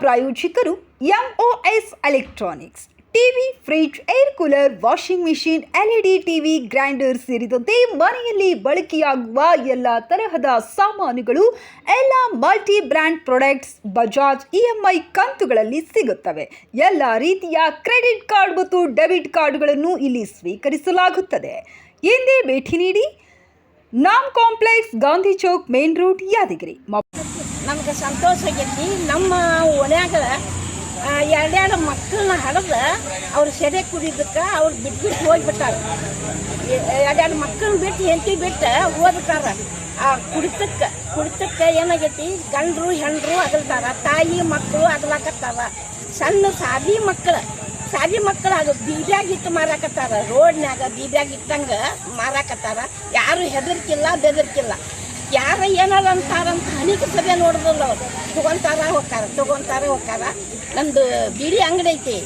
ಪ್ರಾಯೋಜಕರು S electronics TV fridge air cooler washing machine LED TV grinder ಸೇರಿದಂತೆ ಮನೆಯಲ್ಲಿ ಬಳಕೆಯಾಗುವ ಎಲ್ಲ ತರಹದ ಸಾಮಾನುಗಳು, ಎಲ್ಲ multi brand products Bajaj EMI ಕಂತುಗಳಲ್ಲಿ ಸಿಗುತ್ತವೆ. ಎಲ್ಲ ರೀತಿಯ ಕ್ರೆಡಿಟ್ ಕಾರ್ಡ್ ಮತ್ತು ಡೆಬಿಟ್ ಕಾರ್ಡ್ಗಳನ್ನು ಇಲ್ಲಿ ಸ್ವೀಕರಿಸಲಾಗುತ್ತದೆ. ಎಂದೇ ಭೇಟಿ ನೀಡಿ ನಾಮ್ complex Gandhi Chowk main road Yadgiri. ನಮ್ಗೆ ಸಂತೋಷ ಆಗೈತಿ. ನಮ್ಮ ಓಣ್ಯಾಗ ಎರಡೆರಡು ಮಕ್ಕಳನ್ನ ಹಡದ ಅವ್ರು ಸೆರೆ ಕುಡಿದಕ್ಕೆ ಅವ್ರು ಬಿಟ್ಬಿಟ್ಟು ಹೋಗ್ಬಿಟ್ಟಾರ. ಎರಡೆರಡು ಮಕ್ಕಳನ್ನ ಬಿಟ್ಟು ಹೆಂಡತಿ ಬಿಟ್ಟು ಓದ್ತಾರ ಆ ಕುಡಿತಕ್ಕೆ ಕುಡಿತಕ್ಕೆ ಏನಾಗೈತಿ? ಗಂಡರು ಹೆಂಡ್ರು ಅದಲ್ತಾರ ತಾಯಿ ಮಕ್ಕಳು ಅಗಲಾಕತ್ತಾರ. ಸಣ್ಣ ಸಾದಿ ಮಕ್ಕಳು ಸಾದಿ ಮಕ್ಕಳು ಅದು ಬೀದ್ಯಾಗ ಇಟ್ಟು ಮಾರಾಕತ್ತಾರ. ರೋಡ್ನ್ಯಾಗ ಬೀದ್ಯಾಗ ಇಟ್ಟಂಗೆ ಮಾರಾಕತ್ತಾರ. ಯಾರು ಹೆದರ್ಕಿಲ್ಲ, ಬೆದರ್ಕಿಲ್ಲ. ಯಾರ ಏನಾರ ಅಂತಾರಂತ ಅನೇಕ ಸಭೆ ನೋಡಿದ್ರಲ್ಲ ಅವ್ರು. ತಗೊಂತಾರ ಹೋಗ್ತಾರ ತಗೊಂತಾರ ಹೋಗ್ತಾರ ನಂದು ಬಿಡಿ ಅಂಗಡಿ ಐತಿ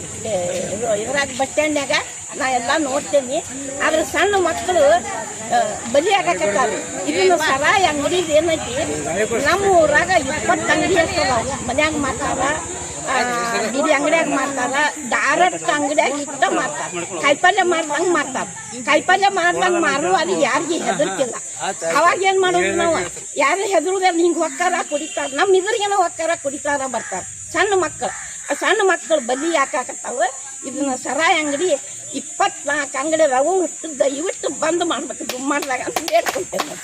ಇದ್ರಾಗ ಬಸ್ ಸ್ಟ್ಯಾಂಡ್ನ್ಯಾಗ. ನಾ ಎಲ್ಲ ನೋಡ್ತೇನೆ. ಆದ್ರೆ ಸಣ್ಣ ಮಕ್ಕಳು ಬಲಿ ಆಗಕತ್ತಾರ. ಇದನ್ನ ಸರಾಯ ಅಂಗಡಿದು ಏನೈತಿ? ನಮ್ಮ ಊರಾಗ ಇಪ್ಪತ್ತು ಅಂಗಡಿ ಇರ್ತಾವ. ಮನ್ಯಾಗ ಮಾಡ್ತಾರ ಬೀದಿ ಅಂಗಡಿಯಾಗ ಮಾಡ್ತಾರ ಡೈರೆಕ್ಟ್ ಅಂಗಡಿಯಾಗ ಇಟ್ಟ ಮಾಡ್ತಾರ. ಕಾಯಿಪಲ್ಯ ಮಾಡ್ದಂಗ ಮಾರ್ತಾರ ಕಾಯಿಪಲ್ಯ ಮಾಡ್ದಂಗ ಮಾರುವ ಅದು ಯಾರಿಗೆ ಹೆದರ್ಕಿಲ್ಲ ಅವಾಗ ಏನ್ ಮಾಡೋದು ನಾವು? ಯಾರು ಹೆದರುದಲ್ಲ ಹಿಂಗ ಹೊಕ್ಕಾರ ಕುಡಿತಾರ. ನಮ್ಮ ಇದ್ರಿಗೇನೋ ಹೊಕ್ಕಾರ ಕುಡಿತಾರ ಬರ್ತಾರ. ಸಣ್ಣ ಮಕ್ಕಳು, ಆ ಸಣ್ಣ ಮಕ್ಕಳು ಬಲಿ ಯಾಕಾಕತ್ತಾವ ಇದನ್ನ ಸರಾಯ ಅಂಗಡಿ ಇಪ್ಪತ್ನಾಲ್ಕು ಅಂಗಡಿ ರವು ಹುಟ್ಟು ದಯವಿಟ್ಟು ಬಂದ್ ಮಾಡ್ಬೇಕು. ದುಮ್ಮಾಡ್ದಾಗ ಅಂತ ಹೇಳ್ಕೊಳ್ತೇನೆ